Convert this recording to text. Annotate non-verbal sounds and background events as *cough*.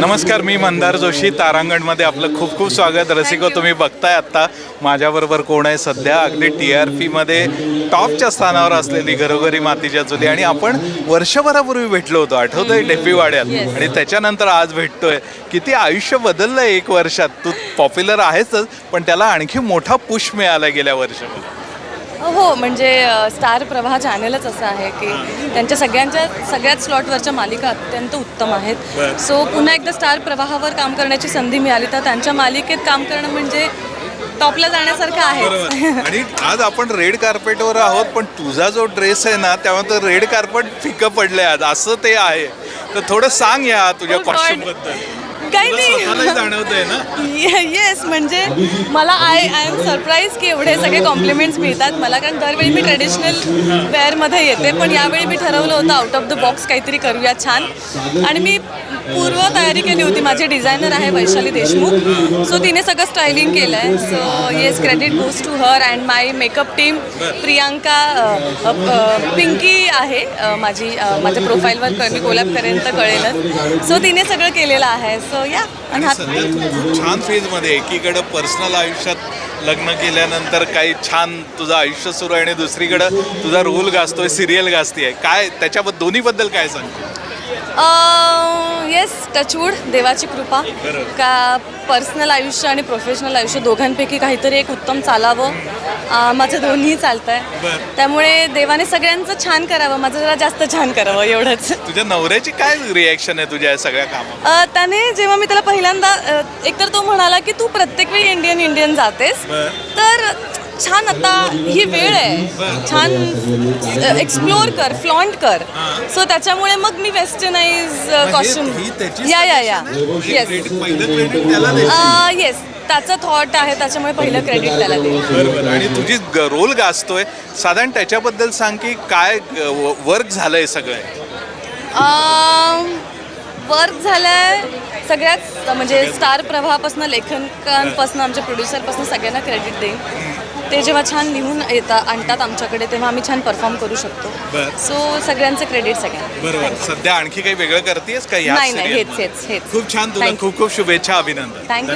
नमस्कार मी मंदार जोशी तारांगणमध्ये आपलं खूप खूप स्वागत. रसिको तुम्ही बघताय आत्ता माझ्याबरोबर कोण आहे सध्या? अगदी टी आर पीमध्ये टॉपच्या स्थानावर असलेली घरोघरी मातीच्या चुली. आणि आपण वर्षभरापूर्वी भेटलो होतो आठवतोय? डेपीवाड्यात. आणि त्याच्यानंतर आज भेटतोय. किती आयुष्य बदललं एक वर्षात. तू पॉप्युलर आहेच पण त्याला आणखी मोठा पुश मिळाला गेल्या वर्षामध्ये हो म्हणजे स्टार प्रवाह चॅनलच असं आहे की त्यांच्या सगळ्यांच्या सगळ्याच स्लॉटवरच्या मालिका अत्यंत उत्तम आहेत. सो पुन्हा एकदा स्टार प्रवाहावर काम करण्याची संधी मिळाली तर त्यांच्या मालिकेत काम करणं म्हणजे टॉपला जाण्यासारखं आहे. आणि आज आपण रेड कार्पेटवर आहोत पण तुझा जो ड्रेस आहे ना त्यामुळे तो रेड कार्पेट फिकं पडलंय आज. असं ते आहे. तर थोडं सांग या तुझ्या Oh God. कॉस्ट्युमबद्दल. काही नाही. येस *laughs* म्हणजे मला आय आय एम सरप्राईज की एवढे सगळे कॉम्प्लिमेंट्स मिळतात. मला कारण दरवेळी मी ट्रेडिशनल वेअरमध्ये येते पण यावेळी मी ठरवलं होतं आउट ऑफ द बॉक्स काहीतरी करूया छान. आणि मी पूर्व तयारी केली होती. माझी डिझायनर आहे वैशाली देशमुख. सो तिने सगळं स्टायलिंग केलं आहे so yes credit goes to her and my makeup team Priyanka Pinky आहे माझी माझ्या प्रोफाईलवर मी कोलॅब करेन तर कळेलच. सो तिने सगळं केलेलं आहे. सो या आणि सध्या तू खूप छान फेजमध्ये एकीकडं पर्सनल आयुष्यात लग्न केल्यानंतर काही छान तुझं आयुष्य सुरू आहे आणि दुसरीकडं तुझा रोल गाजतोय सिरियल गाजतीये. काय त्याच्याबद्दल दोन्हीबद्दल काय सांग येस टचवूड देवाची कृपा. का पर्सनल आयुष्य आणि प्रोफेशनल आयुष्य दोघांपैकी काहीतरी एक उत्तम चालावं माझं दोन्ही चालतं आहे. त्यामुळे देवाने सगळ्यांचं छान करावं माझं जरा जास्त छान करावं एवढंच तुझ्या नवऱ्याची काय रिॲक्शन आहे तुझ्या या सगळ्या कामात अ, त्याने जेव्हा मी त्याला पहिल्यांदा एकतर तो म्हणाला की तू प्रत्येक वेळी इंडियन इंडियन जातेस. तर छान आता ही वेळ आहे. छान एक्सप्लोर कर फ्लॉन्ट कर. सो त्याच्यामुळे मग मी वेस्टर्नाइज कॉस्ट्युम या या या. येस त्याला दे येस त्याचा थॉट आहे त्याच्यामुळे पहिलं क्रेडिट त्याला दे बरोबर. आणि तुझी रोल गाजतोय. साधारण त्याच्याबद्दल सांग की काय वर्क झालंय सगळं. वर्क झालंय सगळ्याच म्हणजे स्टार प्रवाहापासून लेखकांपासून आमच्या प्रोड्युसरपासून सगळ्यांना क्रेडिट देईन. ते जेव्हा छान लिहून येतात आणतात आमच्याकडे तेव्हा आम्ही छान परफॉर्म करू शकतो बरं. सो सगळ्यांचं क्रेडिट सगळ्यांना बरोबर सध्या आणखी काही वेगळं करतेस का या नाही नाही serial हेच मध्ये? हेच हेच खूप छान तुला Thank you. खूप खूप शुभेच्छा अभिनंदन थँक्यू